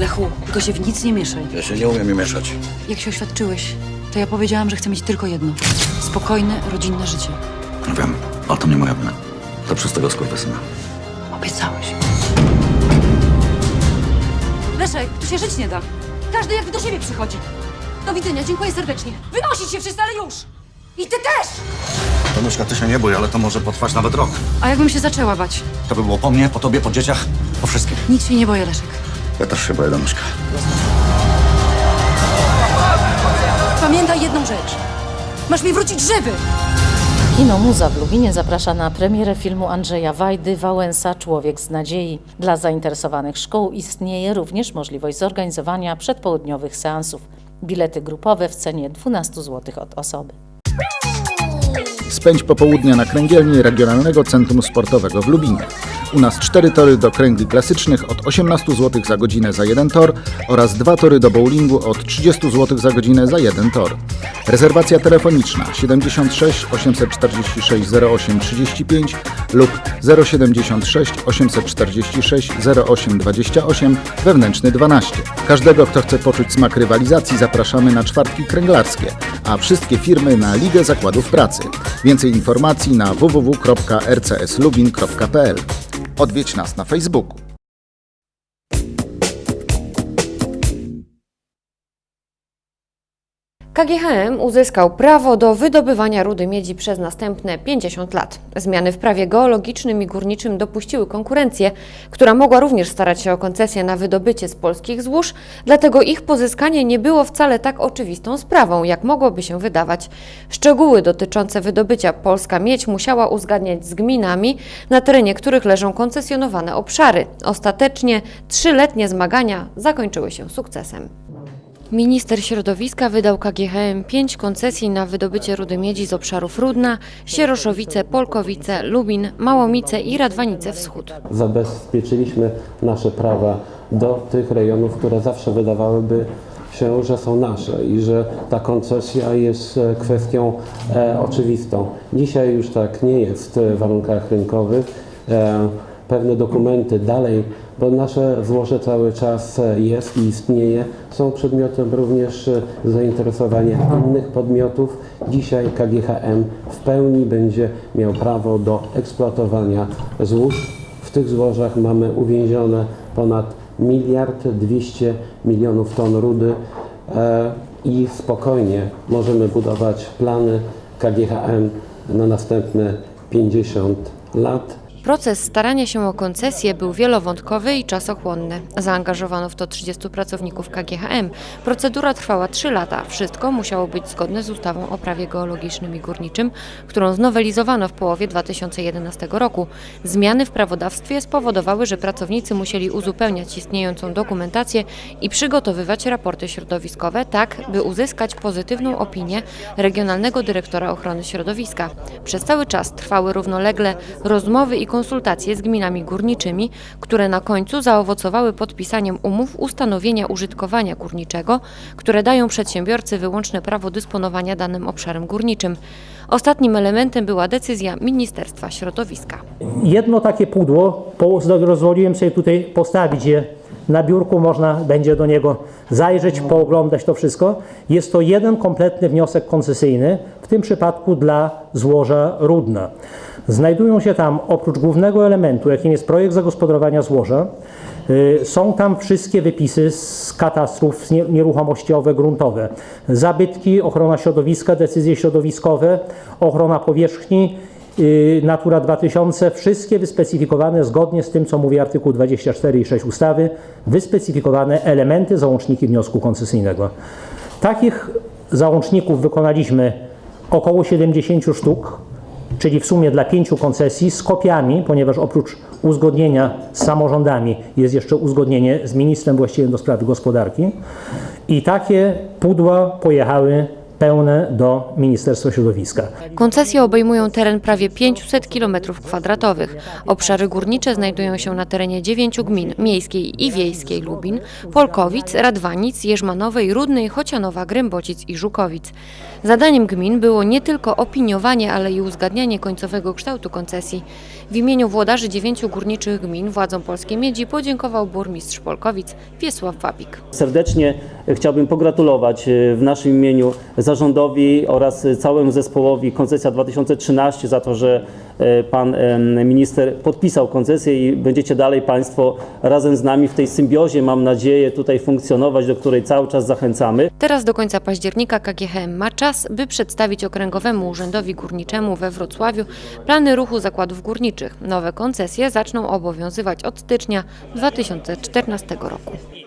Lechu, tylko się w nic nie mieszaj. Ja się nie umiem mieszać. Jak się oświadczyłeś, to ja powiedziałam, że chcę mieć tylko jedno. Spokojne, rodzinne życie. Wiem, ale to nie moja wina. To przez tego skurwysyna. Obiecałeś. Leszek, tu się żyć nie da. Każdy jakby do siebie przychodzi. Do widzenia, dziękuję serdecznie. Wynosić się wszyscy, ale już! I ty też! Danuśka, ty się nie bój, ale to może potrwać nawet rok. A jakbym się zaczęła bać? To by było po mnie, po tobie, po dzieciach, po wszystkim. Nic się nie boję, Leszek. Ja też się boję, Danuśka. Pamiętaj jedną rzecz. Masz mi wrócić żywy! Kino Muza w Lubinie zaprasza na premierę filmu Andrzeja Wajdy Wałęsa Człowiek z nadziei. Dla zainteresowanych szkół istnieje również możliwość zorganizowania przedpołudniowych seansów. Bilety grupowe w cenie 12 zł od osoby. Spędź popołudnia na kręgielni Regionalnego Centrum Sportowego w Lubinie. U nas cztery tory do kręgli klasycznych od 18 zł za godzinę za jeden tor oraz dwa tory do bowlingu od 30 zł za godzinę za jeden tor. Rezerwacja telefoniczna 76 846 08 35 lub 076 846 08 28 wewnętrzny 12. Każdego, kto chce poczuć smak rywalizacji zapraszamy na czwartki kręglarskie, a wszystkie firmy na Ligę Zakładów Pracy. Więcej informacji na www.rcslubin.pl. Odwiedź nas na Facebooku. KGHM uzyskał prawo do wydobywania rudy miedzi przez następne 50 lat. Zmiany w prawie geologicznym i górniczym dopuściły konkurencję, która mogła również starać się o koncesję na wydobycie z polskich złóż, dlatego ich pozyskanie nie było wcale tak oczywistą sprawą, jak mogłoby się wydawać. Szczegóły dotyczące wydobycia polska miedź musiała uzgadniać z gminami, na terenie których leżą koncesjonowane obszary. Ostatecznie trzyletnie zmagania zakończyły się sukcesem. Minister środowiska wydał KGHM 5 koncesji na wydobycie rudy miedzi z obszarów Rudna, Sieroszowice, Polkowice, Lubin, Małomice i Radwanice Wschód. zabezpieczyliśmy nasze prawa do tych rejonów, które zawsze wydawałyby się, że są nasze i że ta koncesja jest e, kwestią e, oczywistą. Dzisiaj już tak nie jest w warunkach rynkowych. E, pewne dokumenty dalej, bo nasze złoże cały czas e, jest i istnieje, są przedmiotem również e, zainteresowania innych podmiotów. Dzisiaj KGHM w pełni będzie miał prawo do eksploatowania złóż. W tych złożach mamy uwięzione ponad miliard 200 milionów ton rudy e, i spokojnie możemy budować plany KGHM na następne 50 lat. Proces starania się o koncesję był wielowątkowy i czasochłonny. Zaangażowano w to 30 pracowników KGHM. Procedura trwała 3 lata. Wszystko musiało być zgodne z ustawą o prawie geologicznym i górniczym, którą znowelizowano w połowie 2011 roku. Zmiany w prawodawstwie spowodowały, że pracownicy musieli uzupełniać istniejącą dokumentację i przygotowywać raporty środowiskowe, tak by uzyskać pozytywną opinię Regionalnego Dyrektora Ochrony Środowiska. Przez cały czas trwały równolegle rozmowy i konsultacje z gminami górniczymi, które na końcu zaowocowały podpisaniem umów ustanowienia użytkowania górniczego, które dają przedsiębiorcy wyłączne prawo dysponowania danym obszarem górniczym. Ostatnim elementem była decyzja Ministerstwa Środowiska. Jedno takie pudło po- rozwoliłem sobie tutaj postawić je na biurku, można będzie do niego zajrzeć, pooglądać to wszystko. Jest to jeden kompletny wniosek koncesyjny, w tym przypadku dla złoża Rudna. Znajdują się tam oprócz głównego elementu, jakim jest projekt zagospodarowania złoża, y, są tam wszystkie wypisy z katastrów nie- nieruchomościowe, gruntowe, zabytki, ochrona środowiska, decyzje środowiskowe, ochrona powierzchni, y, Natura 2000, wszystkie wyspecyfikowane zgodnie z tym, co mówi artykuł 24 i 6 ustawy, wyspecyfikowane elementy, załączniki wniosku koncesyjnego. Takich załączników wykonaliśmy około 70 sztuk, czyli w sumie dla pięciu koncesji z kopiami, ponieważ oprócz uzgodnienia z samorządami jest jeszcze uzgodnienie z ministrem właściwym do spraw gospodarki. I takie pudła pojechały pełne do Ministerstwa Środowiska. Koncesje obejmują teren prawie 500 km2. Obszary górnicze znajdują się na terenie dziewięciu gmin miejskiej i wiejskiej Lubin, Polkowic, Radwanic, Jerzmanowej, Rudnej, Chocianowa, Grębocic i Żukowic. Zadaniem gmin było nie tylko opiniowanie, ale i uzgadnianie końcowego kształtu koncesji. W imieniu włodarzy dziewięciu górniczych gmin władzom Polskiej Miedzi podziękował burmistrz Polkowic Wiesław Wabik. Serdecznie chciałbym pogratulować e, w naszym imieniu zarządowi oraz całemu zespołowi Koncesja 2013 za to, że e, pan minister podpisał koncesję i będziecie dalej Państwo razem z nami w tej symbiozie, mam nadzieję, tutaj funkcjonować, do której cały czas zachęcamy. Teraz do końca października KGHM ma czas, by przedstawić Okręgowemu Urzędowi Górniczemu we Wrocławiu plany ruchu zakładów górniczych. Nowe koncesje zaczną obowiązywać od stycznia 2014 roku.